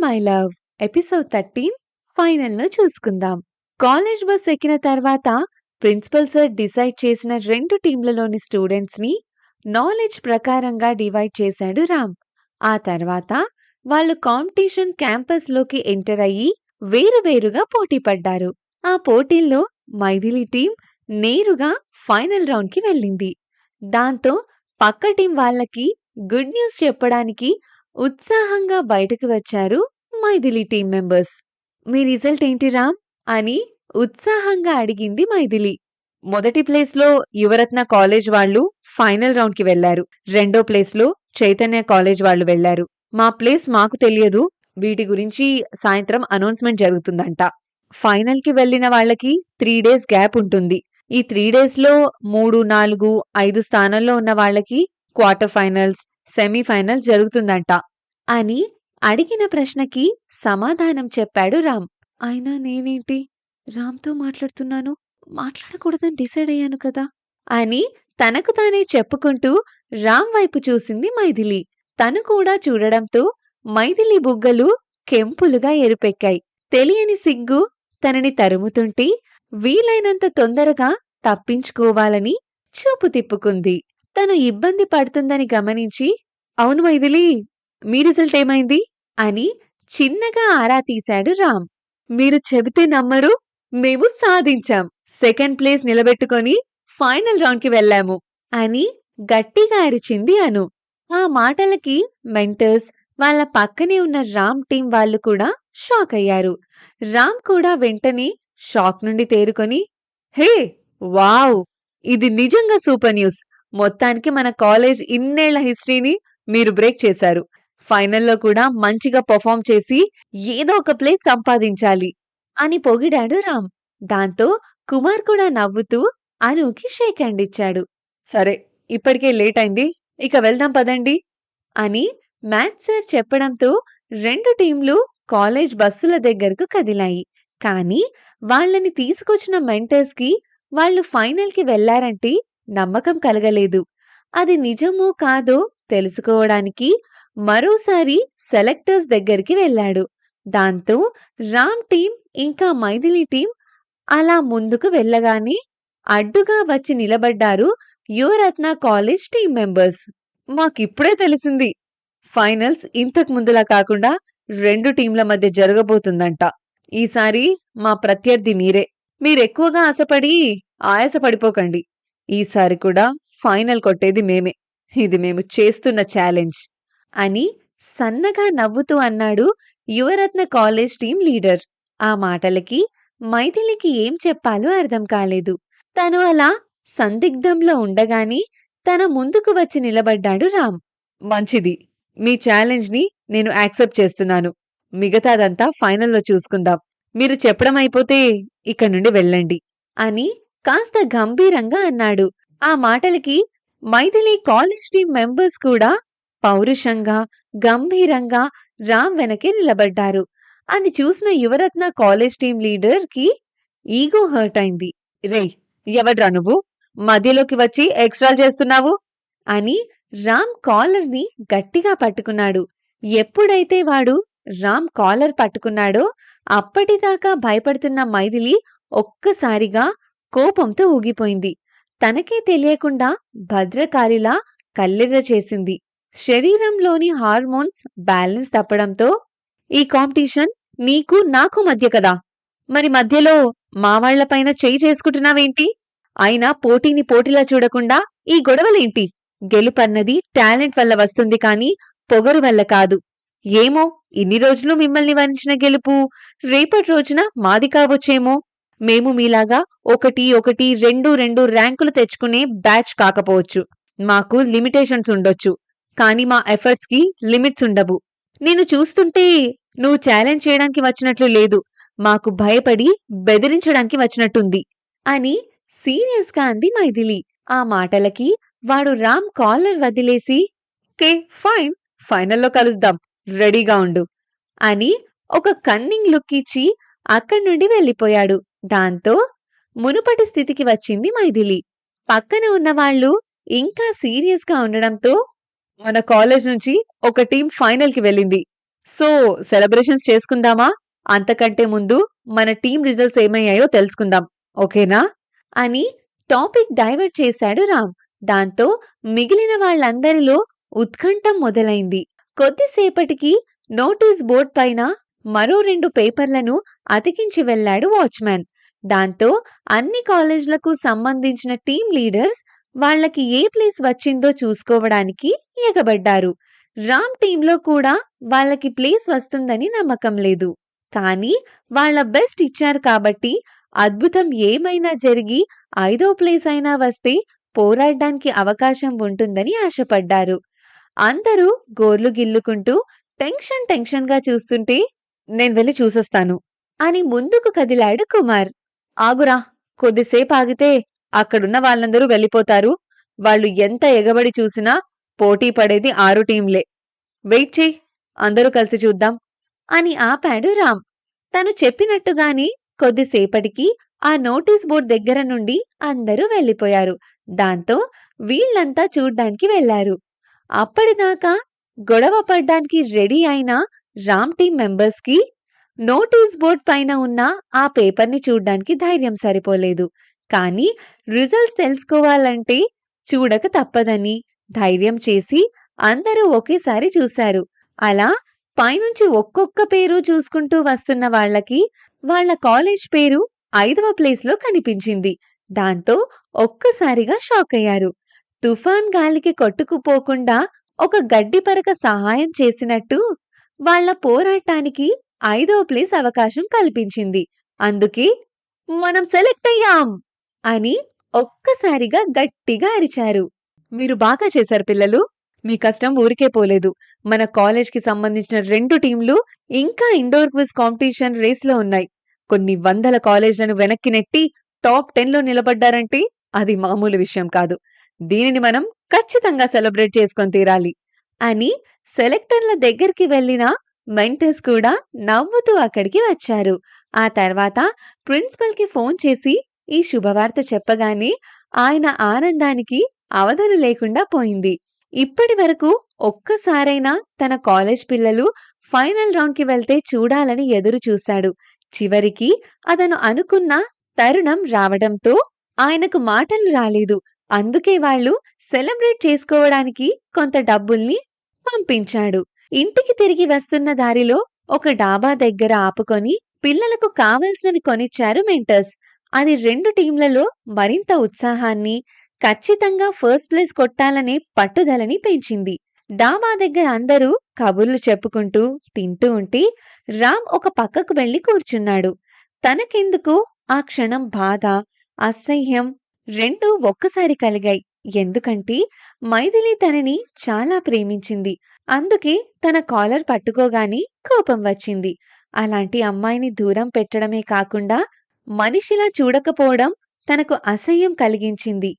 My love. Episode thirteen ఫైనల్లో చూసుకుందాం. College bus ఎక్కిన తర్వాత ప్రిన్సిపల్ సార్ డిసైడ్ చేసిన రెండు టీంలలోని స్టూడెంట్స్ని నాలెడ్జ్ ప్రకారంగా డివైడ్ చేశాడు రామ్. ఆ తర్వాత వాళ్ళు కాంపిటీషన్ క్యాంపస్లోకి ఎంటర్ అయ్యి వేరువేరుగా పోటీ పడ్డారు. ఆ పోటీల్లో మైథిలి టీం నేరుగా ఫైనల్ రౌండ్కి వెళ్ళింది. దాంతో పక్క టీం వాళ్ళకి గుడ్ న్యూస్ చెప్పడానికి ఉత్సాహంగా బయటకు వచ్చారు మైథిలి టీం మెంబర్స్. మీ రిజల్ట్ ఏంటి రామ్? అని ఉత్సాహంగా అడిగింది మైథిలి. మొదటి ప్లేస్లో యువరత్న కాలేజ్ వాళ్ళు ఫైనల్ రౌండ్కి వెళ్ళారు రెండో ప్లేస్లో చైతన్య కాలేజ్ వాళ్ళు వెళ్ళారు మా ప్లేస్ మాకు తెలియదు. వీటి గురించి సాయంత్రం అనౌన్స్మెంట్ జరుగుతుందంట. ఫైనల్కి వెళ్ళిన వాళ్ళకి త్రీ డేస్ గ్యాప్ ఉంటుంది. ఈ త్రీ డేస్లో మూడు నాలుగు ఐదు స్థానాల్లో ఉన్న వాళ్ళకి క్వార్టర్ ఫైనల్స్ సెమీఫైనల్ జరుగుతుందంట. అని అడిగిన ప్రశ్నకి సమాధానం చెప్పాడు రామ్. అయినా నేనేంటి? రామ్తో మాట్లాడుతున్నాను. మాట్లాడకూడదని డిసైడ్ అయ్యాను కదా? అని తనకు తానే చెప్పుకుంటూ రామ్ వైపు చూసింది మైథిలి. తను కూడా చూడడంతో మైథిలి బుగ్గలు కెంపులుగా ఎరుపెక్కాయి. తెలియని సిగ్గు తనని తరుముతుంటే వీలైనంత తొందరగా తప్పించుకోవాలని చూపు తిప్పుకుంది. తను ఇబ్బంది పడుతుందని గమనించి అవును మైథిలి మీ రిజల్ట్ ఏమైంది? అని చిన్నగా ఆరా తీశాడు రామ్. మీరు చెబితే నమ్మరు మేము సాధించాం. సెకండ్ ప్లేస్ నిలబెట్టుకొని ఫైనల్ రౌండ్కి వెళ్ళాము అని గట్టిగా అరిచింది అను. ఆ మాటలకి మెంటర్స్ వాళ్ళ పక్కనే ఉన్న రామ్ టీం వాళ్ళు కూడా షాక్ అయ్యారు. రామ్ కూడా వెంటనే షాక్ నుండి తేరుకొని హే వావ్! ఇది నిజంగా సూపర్ న్యూస్. మొత్తానికి మన కాలేజ్ ఇన్నేళ్ళ హిస్టరీని మీరు బ్రేక్ చేశారు. ఫైనల్లో కూడా మంచిగా పర్ఫామ్ చేసి ఏదో ఒక ప్లేస్ సంపాదించాలి అని పొగిడాడు రామ్. దాంతో కుమార్ కూడా నవ్వుతూ అనుకి షేక్ హ్యాండ్ ఇచ్చాడు. సరే ఇప్పటికే లేట్ అయింది ఇక వెళ్దాం పదండి అని మ్యాథ్ సార్ చెప్పడంతో రెండు టీంలు కాలేజ్ బస్సుల దగ్గరకు కదిలాయి. కానీ వాళ్ళని తీసుకొచ్చిన మెంటర్స్కి వాళ్ళు ఫైనల్కి వెళ్ళారంటే నమ్మకం కలగలేదు. అది నిజమో కాదో తెలుసుకోవడానికి మరోసారి సెలెక్టర్స్ దగ్గరికి వెళ్ళాడు. దాంతో రామ్ టీం ఇంకా మైథిలి టీం అలా ముందుకు వెళ్ళగానే అడ్డుగా వచ్చి నిలబడ్డారు యువరత్న కాలేజ్ టీం మెంబర్స్. మాకిప్పుడే తెలిసింది ఫైనల్స్ ఇంతకు ముందులా కాకుండా రెండు టీంల మధ్య జరగబోతుందంట. ఈసారి మా ప్రత్యర్థి మీరే. మీరెక్కువగా ఆశపడి ఆయాసపడిపోకండి. ఈసారి కూడా ఫైనల్ కొట్టేది మేమే. ఇది మేము చేస్తున్న ఛాలెంజ్. అని సన్నగా నవ్వుతూ అన్నాడు యువరత్న కాలేజ్ టీం లీడర్. ఆ మాటలకి మైథిలికి ఏం చెప్పాలో అర్థం కాలేదు. తను అలా సందిగ్ధంలో ఉండగానే తన ముందుకు వచ్చి నిలబడ్డాడు రామ్. మంచిది. మీ ఛాలెంజ్ని నేను యాక్సెప్ట్ చేస్తున్నాను. మిగతాదంతా ఫైనల్లో చూసుకుందాం. మీరు చెప్పడం అయిపోతే ఇక్కడి నుండి వెళ్ళండి. అని కాస్త గంభీరంగా అన్నాడు. ఆ మాటలకి మైథిలి కాలేజ్ టీం మెంబర్స్ కూడా పౌరుషంగా గంభీరంగా రామ్ వెనకే నిలబడ్డారు. అని చూసిన యువరత్న కాలేజ్ టీం లీడర్కి ఈగో హర్ట్ అయింది. రే ఎవడ్రా నువ్వు? మధ్యలోకి వచ్చి ఎక్స్ట్రా చేస్తున్నావు? అని రామ్ కాలర్ని గట్టిగా పట్టుకున్నాడు. ఎప్పుడైతే వాడు రామ్ కాలర్ పట్టుకున్నాడో అప్పటిదాకా భయపడుతున్న మైథిలి ఒక్కసారిగా కోపంతో ఊగిపోయింది. తనకే తెలియకుండా భద్రకారిలా కల్లెర్ర చేసింది. శరీరంలోని హార్మోన్స్ బ్యాలెన్స్ తప్పడంతో ఈ కాంపిటీషన్ నీకు నాకు మధ్య కదా! మరి మధ్యలో మావాళ్ళపైన చేయి చేసుకుంటున్నావేంటి? అయినా పోటీని పోటీలా చూడకుండా ఈ గొడవలేంటి? గెలుపన్నది టాలెంట్ వల్ల వస్తుంది కానీ పొగరు వల్ల కాదు. ఏమో ఇన్ని రోజులు మిమ్మల్ని వరించిన గెలుపు రేపటి రోజున మాది కావచ్చేమో? మేము మీలాగా ఒకటి ఒకటి రెండు రెండు ర్యాంకులు తెచ్చుకునే బ్యాచ్ కాకపోవచ్చు. మాకు లిమిటేషన్స్ ఉండొచ్చు. కానీ మా ఎఫర్ట్స్కి లిమిట్స్ ఉండవు. నేను చూస్తుంటే నువ్వు ఛాలెంజ్ చేయడానికి వచ్చినట్లు లేదు. మాకు భయపడి బెదిరించడానికి వచ్చినట్టుంది. అని సీరియస్గా అంది మైథిలి. ఆ మాటలకి వాడు రామ్ కాలర్ వదిలేసి కే ఫైన్ ఫైనల్లో కలుద్దాం రెడీగా ఉండు అని ఒక కన్నింగ్ లుక్ ఇచ్చి అక్కడి నుండి వెళ్ళిపోయాడు. దాంతో మునుపటి స్థితికి వచ్చింది మైథిలి. పక్కన ఉన్నవాళ్ళు ఇంకా సీరియస్గా ఉండడంతో మన కాలేజ్ నుంచి ఒక టీం ఫైనల్కి వెళ్ళింది. సో సెలబ్రేషన్స్ చేసుకుందామా? అంతకంటే ముందు మన టీం రిజల్ట్స్ ఏమయ్యాయో తెలుసుకుందాం. ఓకేనా? అని టాపిక్ డైవర్ట్ చేశాడు రామ్. దాంతో మిగిలిన వాళ్ళందరిలో ఉత్కంఠం మొదలైంది. కొద్దిసేపటికి నోటీస్ బోర్డ్ పైన మరో రెండు పేపర్లను అతికించి వెళ్ళాడు వాచ్మ్యాన్. దాంతో అన్ని కాలేజ్లకు సంబంధించిన టీం లీడర్స్ వాళ్ళకి ఏ ప్లేస్ వచ్చిందో చూసుకోవడానికి ఎగబడ్డారు. రామ్ టీంలో కూడా వాళ్ళకి ప్లేస్ వస్తుందని నమ్మకం లేదు. కానీ వాళ్ళ బెస్ట్ ఇచ్చారు కాబట్టి అద్భుతం ఏమైనా జరిగి ఐదో ప్లేస్ అయినా వస్తే పోరాడడానికి అవకాశం ఉంటుందని ఆశపడ్డారు. అందరూ గోర్లు గిల్లుకుంటూ టెన్షన్ టెన్షన్గా చూస్తుంటే నేను వెళ్ళి చూసొస్తాను అని ముందుకు కదిలాడు కుమార్. ఆగురా కొద్దిసేపు ఆగితే అక్కడున్న వాళ్ళందరూ వెళ్ళిపోతారు. వాళ్ళు ఎంత ఎగబడి చూసినా పోటీ పడేది ఆరు టీంలే. వెయిట్ చేయి అందరూ కలిసి చూద్దాం. అని ఆపాడు రామ్. తను చెప్పినట్టుగాని కొద్దిసేపటికి ఆ నోటీస్ బోర్డ్ దగ్గర నుండి అందరూ వెళ్ళిపోయారు. దాంతో వీళ్ళంతా చూడ్డానికి వెళ్ళారు అప్పటిదాకా గొడవ పడ్డానికి రెడీ అయిన రామ్ టీం మెంబర్స్కి నోటీస్ బోర్డ్ పైన ఉన్న ఆ పేపర్ని చూడ్డానికి ధైర్యం సరిపోలేదు. కానీ రిజల్ట్స్ తెలుసుకోవాలంటే చూడక తప్పదని ధైర్యం చేసి అందరూ ఒకేసారి చూశారు. అలా పైనుంచి ఒక్కొక్క పేరు చూసుకుంటూ వస్తున్న వాళ్ళకి వాళ్ళ కాలేజ్ పేరు ఐదవ ప్లేస్లో కనిపించింది. దాంతో ఒక్కసారిగా షాక్ అయ్యారు. తుఫాన్ గాలికి కొట్టుకుపోకుండా ఒక గడ్డి పరక సహాయం చేసినట్టు వాళ్ళ పోరాటానికి ఐదో ప్లేస్ అవకాశం కల్పించింది. అందుకే మనం సెలెక్ట్ అయ్యాం అని ఒక్కసారిగా గట్టిగా అరిచారు. మీరు బాగా చేశారు పిల్లలు. మీ కష్టం ఊరికే పోలేదు. మన కాలేజ్కి సంబంధించిన రెండు టీంలు ఇంకా ఇండోర్ క్విజ్ కాంపిటీషన్ రేస్లో ఉన్నాయి. కొన్ని వందల కాలేజ్లను వెనక్కి నెట్టి టాప్ టెన్లో నిలబడ్డారంటే అది మామూలు విషయం కాదు. దీనిని మనం ఖచ్చితంగా సెలబ్రేట్ చేసుకొని తీరాలి అని సెలెక్టర్ల దగ్గరికి వెళ్ళిన మెంటర్స్ కూడా నవ్వుతూ అక్కడికి వచ్చారు. ఆ తర్వాత ప్రిన్సిపల్కి ఫోన్ చేసి ఈ శుభవార్త చెప్పగానే ఆయన ఆనందానికి అవధులు లేకుండా పోయింది. ఇప్పటి వరకు ఒక్కసారైనా తన కాలేజ్ పిల్లలు ఫైనల్ రౌండ్కి వెళ్తే చూడాలని ఎదురు చూశాడు. చివరికి అతను అనుకున్న తరుణం రావడంతో ఆయనకు మాటలు రాలేదు. అందుకే వాళ్ళు సెలబ్రేట్ చేసుకోవడానికి కొంత డబ్బుల్ని పంపించాడు. ఇంటికి తిరిగి వస్తున్న దారిలో ఒక డాబా దగ్గర ఆపుకొని పిల్లలకు కావలసినవి కొనిచ్చారు మెంటర్స్. అది రెండు టీంలలో మరింత ఉత్సాహాన్ని ఖచ్చితంగా ఫస్ట్ ప్లేస్ కొట్టాలనే పట్టుదలని పెంచింది. డాబా దగ్గర అందరూ కబుర్లు చెప్పుకుంటూ తింటూ ఉంటే రామ్ ఒక పక్కకు వెళ్ళి కూర్చున్నాడు. తనకెందుకు ఆ క్షణం బాధ అసహ్యం రెండూ ఒక్కసారి కలిగాయి. ఎందుకంటే మైథిలి తనని చాలా ప్రేమించింది. అందుకే తన కాలర్ పట్టుకోగానే కోపం వచ్చింది. అలాంటి అమ్మాయిని దూరం పెట్టడమే కాకుండా మనిషిలా చూడకపోవడం తనకు అసహ్యం కలిగించింది.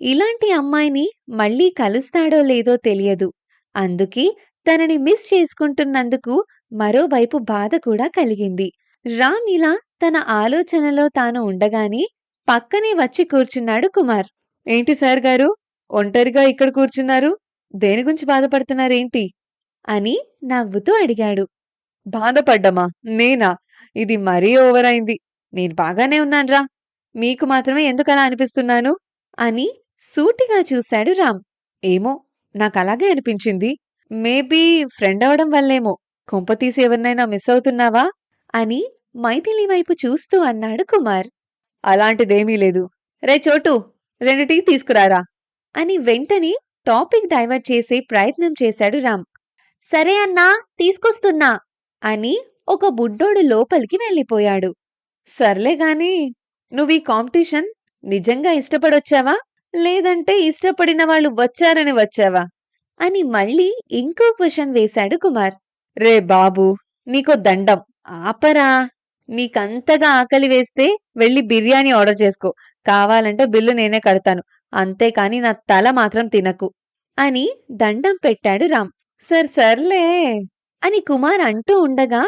ఇలాంటి అమ్మాయిని మళ్ళీ కలుస్తాడో లేదో తెలియదు. అందుకే తనని మిస్ చేసుకుంటున్నందుకు మరోవైపు బాధ కూడా కలిగింది. రామ్ ఇలా తన ఆలోచనలో తాను ఉండగానే పక్కనే వచ్చి కూర్చున్నాడు కుమార్. ఏంటి సార్ గారు? ఒంటరిగా ఇక్కడ కూర్చున్నారు. దేని గురించి బాధపడుతున్నారేంటి? అని నవ్వుతూ అడిగాడు. బాధపడ్డమా? నేనా? ఇది మరీ ఓవర్ అయింది. నేను బాగానే ఉన్నాన్రా. మీకు మాత్రమే ఎందుకలా అనిపిస్తున్నాను? అని సూటిగా చూశాడు రామ్. ఏమో నాకు అలాగే అనిపించింది. మేబీ ఫ్రెండ్ అవడం వల్లేమో. కొంపతీసి ఎవరినైనా మిస్ అవుతున్నావా? అని మైథిలి వైపు చూస్తూ అన్నాడు కుమార్. అలాంటిదేమీ లేదు. రే చోటు! రెండు టీ తీసుకురారా? అని వెంటనే టాపిక్ డైవర్ట్ చేసే ప్రయత్నం చేశాడు రామ్. సరే అన్నా తీసుకొస్తున్నా అని ఒక బుడ్డోడు లోపలికి వెళ్ళిపోయాడు. సర్లేగాని నువ్వు నువ్వీ కాంపిటీషన్ నిజంగా ఇష్టపడొచ్చావా? లేదంటే ఇష్టపడిన వాళ్ళు వచ్చారని వచ్చావా? అని మళ్ళీ ఇంకో క్వశ్చన్ వేశాడు కుమార్. రే బాబు నీకో దండం ఆపరా. నీకంతగా ఆకలి వేస్తే వెళ్ళి బిర్యానీ ఆర్డర్ చేసుకో. కావాలంటే బిల్లు నేనే కడతాను. అంతేకాని నా తల మాత్రం తినకు. అని దండం పెట్టాడు రామ్. సర్ సర్లే అని కుమార్ అంటూ ఉండగా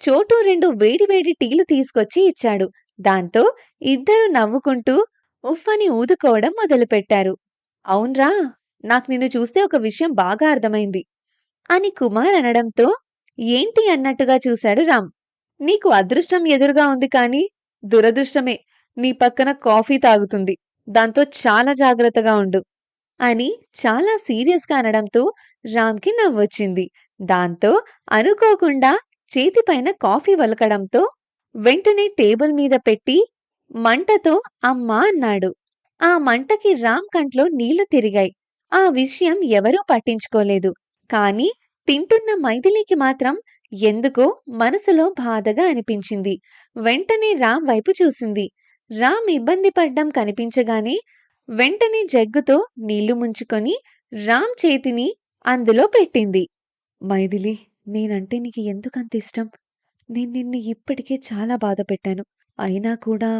చోటు రెండు వేడివేడి టీలు తీసుకొచ్చి ఇచ్చాడు. దాంతో ఇద్దరు నవ్వుకుంటూ ఉఫ్ అని ఊదుకోవడం మొదలుపెట్టారు. అవునరా నాకు నిన్ను చూస్తే ఒక విషయం బాగా అర్థమైంది. అని కుమార్ అనడంతో ఏంటి అన్నట్టుగా చూశాడు రామ్. నీకు అదృష్టం ఎదురుగా ఉంది కానీ, దురదృష్టమే నీ పక్కన కాఫీ తాగుతుంది. దాంతో చాలా జాగ్రత్తగా ఉండు. అని చాలా సీరియస్‌గా అనడంతో రామ్‌కి నవ్వొచ్చింది. దాంతో అనుకోకుండా చేతిపైన కాఫీ వలకడంతో వెంటనే టేబుల్ మీద పెట్టి మంటతో అమ్మా అన్నాడు. ఆ మంటకి రామ్ కంట్లో నీళ్ళు తిరిగాయి. ఆ విషయం ఎవరూ పట్టించుకోలేదు. కానీ తింటున్న మైథిలికి మాత్రం ఎందుకో మనసులో బాధగా అనిపించింది. వెంటనే రామ్ వైపు చూసింది. రామ్ ఇబ్బంది పడ్డం కనిపించగానే వెంటనే జగ్గుతో నీళ్ళు ముంచుకొని రామ్ చేతిని అందులో పెట్టింది. మైథిలి నేనంటే నీకు ఎందుకంత ఇష్టం? నేను నిన్ను ఇప్పటికే చాలా బాధపెట్టాను. అయినా కూడా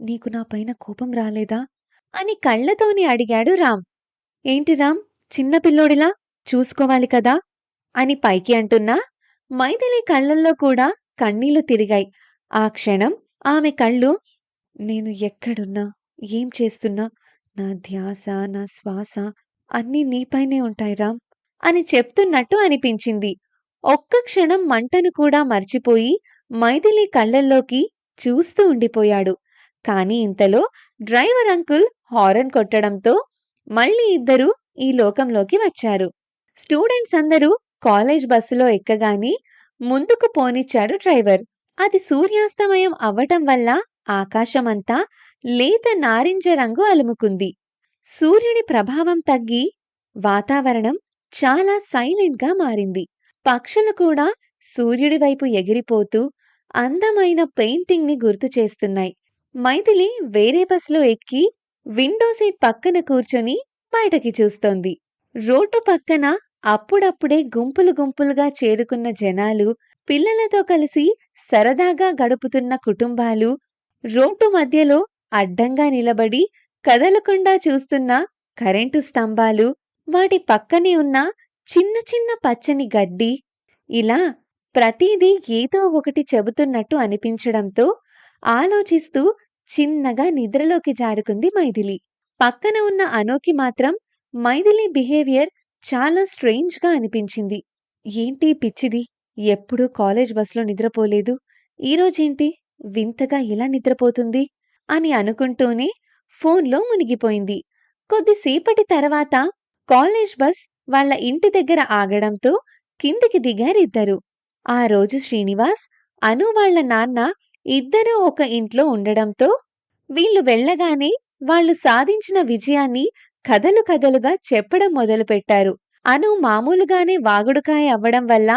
నీకు నా పైన కోపం రాలేదా? అని కళ్ళతోని అడిగాడు రామ్. ఏంటి రామ్ చిన్న పిల్లోడిలా చూసుకోవాలి కదా! అని పైకి అంటున్నా మైథిలి కళ్ళల్లో కూడా కన్నీళ్ళు తిరిగాయి. ఆ క్షణం ఆమె కళ్ళు నేను ఎక్కడున్నా, ఏం చేస్తున్నా నా ధ్యాస, నా శ్వాస అన్నీ నీపైనే ఉంటాయి రామ్ అని చెప్తున్నట్టు అనిపించింది. ఒక్క క్షణం మంటను కూడా మర్చిపోయి మైథిలి కళ్ళల్లోకి చూస్తూ ఉండిపోయాడు. కానీ ఇంతలో డ్రైవర్ అంకుల్ హారన్ కొట్టడంతో మళ్ళీ ఇద్దరూ ఈ లోకంలోకి వచ్చారు. స్టూడెంట్స్ అందరూ కాలేజ్ బస్సులో ఎక్కగానే ముందుకు పోనిచ్చాడు డ్రైవర్. అది సూర్యాస్తమయం అవ్వటం వల్ల ఆకాశమంతా లేత నారింజ రంగు అలుముకుంది. సూర్యుడి ప్రభావం తగ్గి వాతావరణం చాలా సైలెంట్‌గా మారింది. పక్షులు కూడా సూర్యుడి వైపు ఎగిరిపోతూ అందమైన పెయింటింగ్‌ని గుర్తు చేస్తున్నాయి. మైథిలి వేరే బస్‌లో ఎక్కి విండో సీట్ పక్కన కూర్చొని బయటకి చూస్తోంది. రోడ్డు పక్కన అప్పుడప్పుడే గుంపులు గుంపులుగా చేరుకున్న జనాలు, పిల్లలతో కలిసి సరదాగా గడుపుతున్న కుటుంబాలు, రోడ్డు మధ్యలో అడ్డంగా నిలబడి కదలకుండా చూస్తున్న కరెంటు స్తంభాలు, వాటి పక్కనే ఉన్న చిన్న చిన్న పచ్చని గడ్డి, ఇలా ప్రతీదీ ఏదో ఒకటి చెబుతున్నట్టు అనిపించడంతో ఆలోచిస్తూ చిన్నగా నిద్రలోకి జారుకుంది మైథిలి. పక్కన ఉన్న అనోకి మాత్రం మైథిలి బిహేవియర్ చాలా స్ట్రేంజ్‌గా అనిపించింది. ఏంటీ పిచ్చిది ఎప్పుడూ కాలేజ్ బస్‌లో నిద్రపోలేదు. ఈరోజేంటి వింతగా ఇలా నిద్రపోతుంది? అని అనుకుంటూనే ఫోన్‌లో మునిగిపోయింది. కొద్దిసేపటి తర్వాత కాలేజ్ బస్ వాళ్ళ ఇంటి దగ్గర ఆగడంతో కిందికి దిగారిద్దరూ. ఆ రోజు శ్రీనివాస్, అను వాళ్ళ నాన్న ఇద్దరూ ఒక ఇంట్లో ఉండడంతో వీళ్ళు వెళ్ళగానే వాళ్ళు సాధించిన విజయాన్ని కథలు కథలుగా చెప్పడం మొదలుపెట్టారు. అను మామూలుగానే వాగుడుకాయ అవ్వడం వల్ల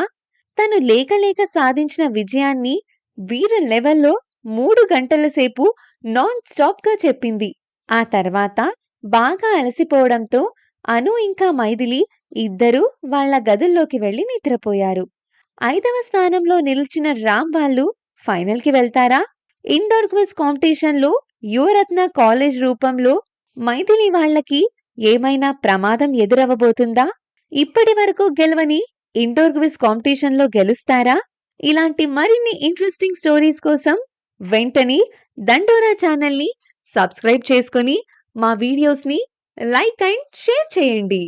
తను లేకలేక సాధించిన విజయాన్ని వీర లెవెల్‌లో మూడు గంటల సేపు నాన్ స్టాప్‌గా చెప్పింది. ఆ తర్వాత బాగా అలసిపోవడంతో అను ఇంకా మైథిలి ఇద్దరూ వాళ్ళ గదుల్లోకి వెళ్ళి నిద్రపోయారు. ఐదవ స్థానంలో నిలిచిన రామ్ వాళ్ళు ఫైనల్‌కి వెళ్తారా? ఇండోర్ క్విజ్ కాంపిటీషన్‌లో యువరత్న కాలేజ్ రూపంలో మైథిలి వాళ్ళకి ఏమైనా ప్రమాదం ఎదురవ్వబోతుందా? ఇప్పటి వరకు గెలవని ఇండోర్ క్విజ్ కాంపిటీషన్‌లో గెలుస్తారా? ఇలాంటి మరిన్ని ఇంట్రెస్టింగ్ స్టోరీస్ కోసం వెంటనే దండోరా ఛానల్‌ని సబ్స్క్రైబ్ చేసుకొని మా వీడియోస్‌ని లైక్ అండ్ షేర్ చేయండి.